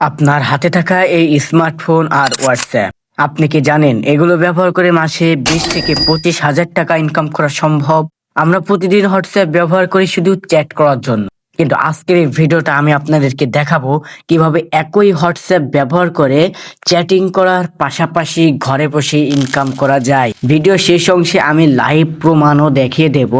আপনার হাতে থাকা এই স্মার্টফোন আর হোয়াটসঅ্যাপ আপনি কি জানেন, এগুলো ব্যবহার করে মাসে বিশ থেকে পঁচিশ হাজার টাকা ইনকাম করা সম্ভব? আমরা প্রতিদিন হোয়াটসঅ্যাপ ব্যবহার করি শুধু চ্যাট করার জন্য। কিন্তু আজকের এই ভিডিওটা আমি আপনাদেরকে দেখাবো কীভাবে একই হোয়াটসঅ্যাপ ব্যবহার করে চ্যাটিং করার পাশাপাশি ঘরে বসে ইনকাম করা যায়। ভিডিও শেষ অংশে আমি লাইভ প্রমাণও দেখিয়ে দেব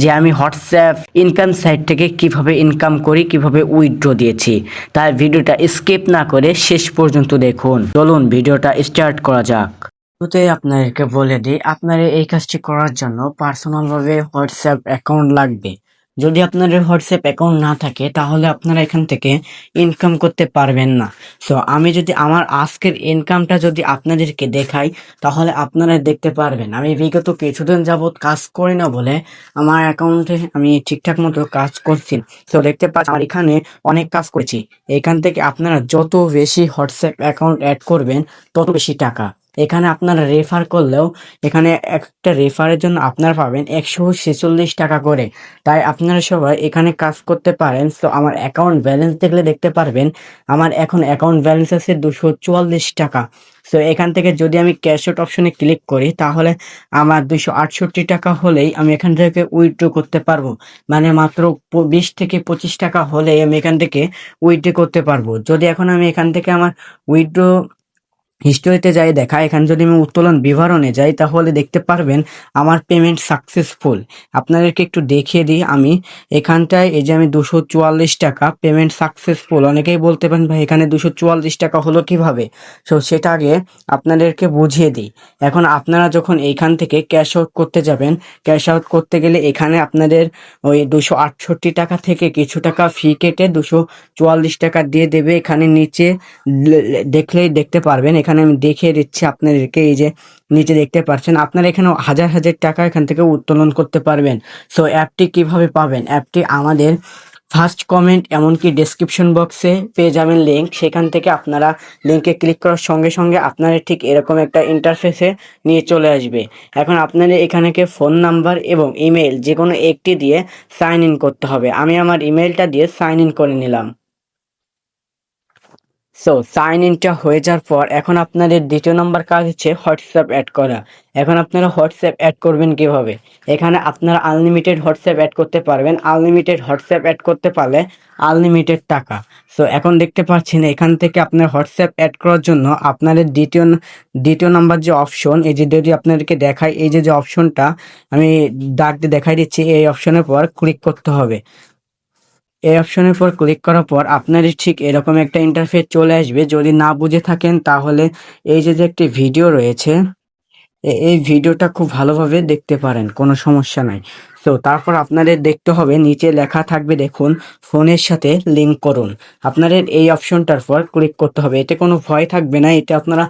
যে আমি হোয়াটসঅ্যাপ ইনকাম সাইট থেকে কীভাবে ইনকাম করি, কীভাবে উইথড্র দিয়েছি। তাই ভিডিওটা স্কিপ না করে শেষ পর্যন্ত দেখুন। চলুন ভিডিওটা স্টার্ট করা যাক। শুরুতে আপনাদেরকে বলে দিই, আপনার এই কাজটি করার জন্য পার্সোনালভাবে হোয়াটসঅ্যাপ অ্যাকাউন্ট লাগবে। যদি আপনাদের হোয়াটসঅ্যাপ অ্যাকাউন্ট না থাকে, তাহলে আপনারা এখান থেকে ইনকাম করতে পারবেন না। সো আমি যদি আমার আজকের ইনকামটা যদি আপনাদেরকে দেখাই, তাহলে আপনারা দেখতে পারবেন। আমি বিগত কিছুদিন যাবত কাজ করি না বলে আমার অ্যাকাউন্টে আমি ঠিকঠাক মতো কাজ করছি। তো দেখতে পাচ্ছি আর এখানে অনেক কাজ করেছি। এখান থেকে আপনারা যত বেশি হোয়াটসঅ্যাপ অ্যাকাউন্ট অ্যাড করবেন, তত বেশি টাকা। এখানে আপনারা রেফার করলেও এখানে একটা রেফারের জন্য আপনারা পাবেন একশো ছেচল্লিশ টাকা করে। তাই আপনারা সবাই এখানে কাজ করতে পারেন। তো আমার অ্যাকাউন্ট ব্যালেন্স দেখলে দেখতে পারবেন, আমার এখন অ্যাকাউন্ট ব্যালেন্স আছে দুশো চুয়াল্লিশ টাকা। সো এখান থেকে যদি আমি ক্যাশ আউট অপশনে ক্লিক করি, তাহলে আমার দুশো আটষট্টি টাকা হলেই আমি এখান থেকে উইথড্র করতে পারব। মানে মাত্র বিশ থেকে পঁচিশ টাকা হলেই আমি এখান থেকে উইথড্র করতে পারব। যদি এখন আমি এখান থেকে আমার উইথড্র হিস্টোরিতে যাই দেখা, এখানে যদি আমি উত্তোলন বিবরণে যাই, তাহলে দেখতে পারবেন আমার পেমেন্ট সাকসেসফুল আপনাদেরকে একটু দেখিয়ে দিই আমি। এখানটায় এই যে আমি দুশো চুয়াল্লিশ টাকা পেমেন্ট সাকসেসফুল অনেকেই বলতে পারেন, ভাই, এখানে দুশো চুয়াল্লিশ টাকা হলো কীভাবে? সো সেটা আগে আপনাদেরকে বুঝিয়ে দিই। এখন আপনারা যখন এইখান থেকে ক্যাশ আউট করতে যাবেন ক্যাশ আউট করতে গেলে এখানে আপনাদের ওই দুশো আটষট্টি টাকা থেকে কিছু টাকা ফি কেটে দুশো চুয়াল্লিশ টাকা দিয়ে দেবে। এখানে নিচে দেখলেই দেখতে পারবেন। এখানে আমি দেখিয়ে দিচ্ছি আপনাদেরকে, এই যে নিচে দেখতে পাচ্ছেন, আপনারা এখানে হাজার হাজার টাকা এখান থেকে উত্তোলন করতে পারবেন। সো অ্যাপটি কীভাবে পাবেন? অ্যাপটি আমাদের ফার্স্ট কমেন্ট এমনকি ডেসক্রিপশন বক্সে পেয়ে যাবেন লিঙ্ক সেখান থেকে আপনারা লিঙ্কে ক্লিক করার সঙ্গে সঙ্গে আপনারা ঠিক এরকম একটা ইন্টারফেসে নিয়ে চলে আসবে। এখন আপনাদের এখানেকে ফোন নাম্বার এবং ইমেল যে কোনো একটি দিয়ে সাইন ইন করতে হবে। আমি আমার ইমেলটা দিয়ে সাইন ইন করে নিলাম। সো সাইন ইনটা হয়ে যাওয়ার পর এখন আপনাদের দ্বিতীয় নম্বর কাজ হচ্ছে হোয়াটসঅ্যাপ অ্যাড করা। এখন আপনারা হোয়াটসঅ্যাপ অ্যাড করবেন কীভাবে? এখানে আপনারা আনলিমিটেড হোয়াটসঅ্যাপ অ্যাড করতে পারবেন। আনলিমিটেড হোয়াটসঅ্যাপ অ্যাড করতে পারলে আনলিমিটেড টাকা। সো এখন দেখতে পাচ্ছেন এখান থেকে আপনার হোয়াটসঅ্যাপ অ্যাড করার জন্য আপনাদের দ্বিতীয় দ্বিতীয় নাম্বার যে অপশন এই যে যদি আপনাদেরকে দেখাই, এই যে যে অপশনটা আমি ডাক দেখাই দিচ্ছি, এই অপশনের পর ক্লিক করতে হবে। এই অপশনের পর ক্লিক করার পর আপনারই ঠিক এরকম একটা ইন্টারফেস চলে আসবে। যদি না বুঝে থাকেন, তাহলে এই যে যে একটি ভিডিও রয়েছে এই ভিডিওটা খুব ভালোভাবে দেখতে পারেন, কোনো সমস্যা নাই। তো তারপর আপনাদের দেখতে হবে, নিচে লেখা থাকবে দেখুন, ফোনের সাথে লিঙ্ক করুন। আপনাদের এই অপশনটার পর ক্লিক করতে হবে। এতে কোনো ভয় থাকবে না এটা আপনারা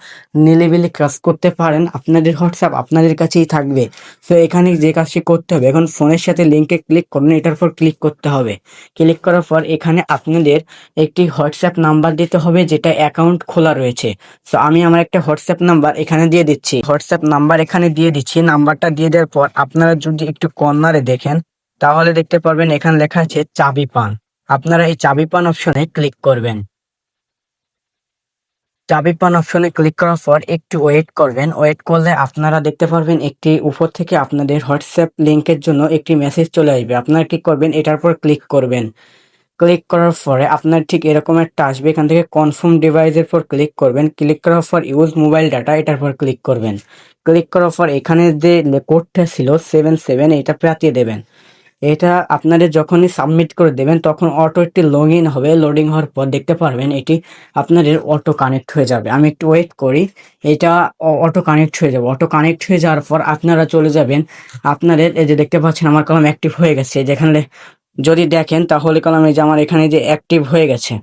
নিলেবিলি কাজ করতে পারেন। আপনাদের হোয়াটসঅ্যাপ আপনাদের কাছেই থাকবে। তো এখানে যে কাজটি করতে হবে, এখন ফোনের সাথে লিংকে ক্লিক করুন, এটার পর ক্লিক করতে হবে। ক্লিক করার পর এখানে আপনাদের একটি হোয়াটসঅ্যাপ নাম্বার দিতে হবে, যেটা অ্যাকাউন্ট খোলা রয়েছে। তো আমি আমার একটা হোয়াটসঅ্যাপ নাম্বার এখানে দিয়ে দিচ্ছি। হোয়াটসঅ্যাপ নাম্বার এখানে দিয়ে দিচ্ছি। নাম্বারটা দিয়ে দেওয়ার পর আপনারা যদি একটু কর্নারে দেখেন, তাহলে দেখতে পারবেন এখানে লেখা আছে চাবি পান। আপনারা এই চাবি পান অপশনে ক্লিক করবেন। চাবি পান অপশনে ক্লিক করার পর একটু ওয়েট করবেন। ওয়েট করলে আপনারা দেখতে পারবেন একটি উপর থেকে আপনাদের হোয়াটসঅ্যাপ লিঙ্কের জন্য একটি মেসেজ চলে আসবে। আপনারা ক্লিক করবেন, এটার পর ক্লিক করবেন। ক্লিক করার পরে আপনার ঠিক এরকম একটা আসবে। এখান থেকে কনফার্ম ডিভাইসের পর ক্লিক করবেন। ক্লিক করার পর ইউজ মোবাইল ডাটা এটার পর ক্লিক করবেন। ক্লিক করার পর এখানে যে কোডটা ছিল সেভেন সেভেন এটা প্রাতিয়ে দেবেন। এটা আপনাদের যখনই সাবমিট করে দেবেন, তখন অটো একটি লগ ইন হবে। লোডিং হওয়ার পর দেখতে পারবেন এটি আপনাদের অটো কানেক্ট হয়ে যাবে। আমি একটু ওয়েট করি। এটা অটো কানেক্ট হয়ে যাবে। অটো কানেক্ট হয়ে যাওয়ার পর আপনারা চলে যাবেন। আপনাদের এই যে দেখতে পাচ্ছেন, আমার কলম অ্যাক্টিভ হয়ে গেছে। যেখানে যদি দেখেন, তাহলে কলম এই যে আমার এখানে যে অ্যাক্টিভ হয়ে গেছে।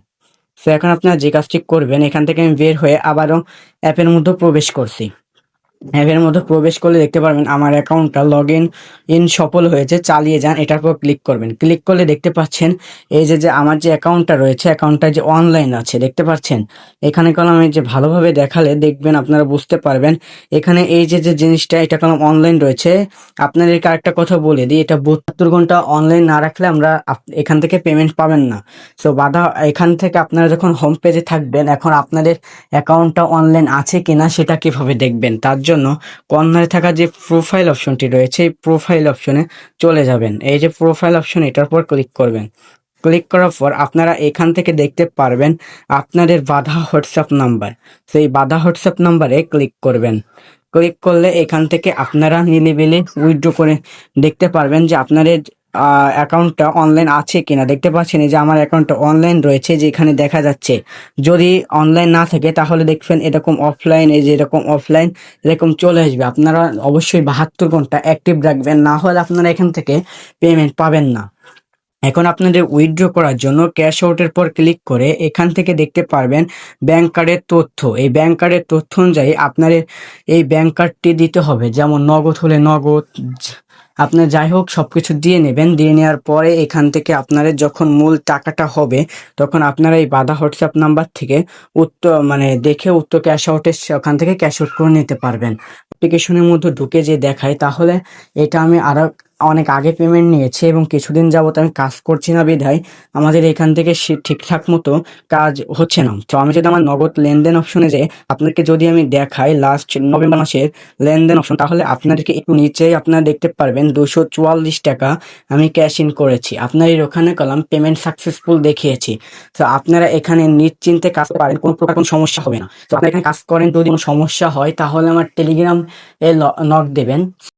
তো এখন আপনারা যে কাজটি করবেন, এখান থেকে আমি বের হয়ে আবারও অ্যাপের মধ্যে প্রবেশ করছি। অ্যাপের মধ্যে প্রবেশ করলে দেখতে পারবেন আমার অ্যাকাউন্টটা লগ ইন ইন সফল হয়েছে, চালিয়ে যান, এটার উপর ক্লিক করবেন। ক্লিক করলে দেখতে পাচ্ছেন এই যে যে আমার যে অ্যাকাউন্টটা রয়েছে, অ্যাকাউন্টটা যে অনলাইন আছে, দেখতে পাচ্ছেন? এখানে কলম এই যে ভালোভাবে দেখালে দেখবেন আপনারা বুঝতে পারবেন। এখানে এই যে যে জিনিসটা, এটা কলম অনলাইন রয়েছে। আপনাদেরকে আরেকটা কথা বলে দিই, এটা বাহাত্তর ঘণ্টা অনলাইন না রাখলে আমরা এখান থেকে পেমেন্ট পাবেন না। সো বাধা, এখান থেকে আপনারা যখন হোম পেজে থাকবেন, এখন আপনাদের অ্যাকাউন্টটা অনলাইন আছে কিনা, সেটা কীভাবে দেখবেন? তার জন্য কর্নারে থাকা যে প্রোফাইল অপশনটি রয়েছে, এই প্রোফাইল অপশনে চলে যাবেন। এই যে প্রোফাইল অপশন এটার পর ক্লিক করবেন। ক্লিক করার পর আপনারা এখান থেকে দেখতে পারবেন আপনাদের বাধা হোয়াটসঅ্যাপ নাম্বার সেই বাধা হোয়াটসঅ্যাপ নাম্বারে ক্লিক করবেন। ক্লিক করলে এখান থেকে আপনারা নিলিবিলি উইথড্র করে দেখতে পারবেন যে আপনাদের অ্যাকাউন্টটা অনলাইন আছে কিনা? দেখতে পাচ্ছেন যে আমার অ্যাকাউন্টটা অনলাইন রয়েছে, যেখানে দেখা যাচ্ছে যদি অনলাইন না থাকে, তাহলে দেখবেন এরকম অফলাইন এই যে এরকম অফলাইন এরকম চলে আসবে। আপনারা অবশ্যই বাহাত্তর ঘণ্টা অ্যাক্টিভ রাখবেন, না হলে আপনারা এখান থেকে পেমেন্ট পাবেন না। এখন আপনাদের উইথড্র করার জন্য ক্যাশ আউটের পর ক্লিক করে এখান থেকে দেখতে পারবেন ব্যাংক কার্ডের তথ্য। এই ব্যাংক কার্ডের তথ্য অনুযায়ী আপনাদের এই ব্যাংক কার্ডটি দিতে হবে। যেমন নগদ হলে নগদ আপনার যাই হোক সব কিছু দিয়ে নেবেন। দিয়ে নেওয়ার পরে এখান থেকে আপনার যখন মূল টাকাটা হবে, তখন আপনারা এই বাধা হোয়াটসঅ্যাপ নাম্বার থেকে উত্তর মানে দেখে উত্তর ক্যাশ আউটে ওখান থেকে ক্যাশ আউট করে নিতে পারবেন। অ্যাপ্লিকেশনের মধ্যে ঢুকে যে দেখায়, তাহলে এটা আমি আরও অনেক আগে পেমেন্ট নিয়েছি এবং কিছুদিন যাবত আমি কাজ করছি না বিধায় আমাদের এখান থেকে ঠিকঠাক মতো কাজ হচ্ছে না। তো আমি যদি আমার নগদ লেনদেন অপশনে যে আপনাকে যদি আমি দেখাই লাস্ট নভেম্বর মাসের লেনদেন অপশন তাহলে আপনাদেরকে একটু নিচেই আপনারা দেখতে পারবেন দুশো চুয়াল্লিশ টাকা আমি ক্যাশ ইন করেছি। আপনার এর ওখানে কলাম পেমেন্ট সাকসেসফুল দেখিয়েছি। তো আপনারা এখানে নিশ্চিন্তে কাজ পারেন, কোনো প্রকার কোনো সমস্যা হবে না। তো আপনারা এখানে কাজ করেন, যদি কোনো সমস্যা হয়, তাহলে আমার টেলিগ্রাম এ নক দেবেন।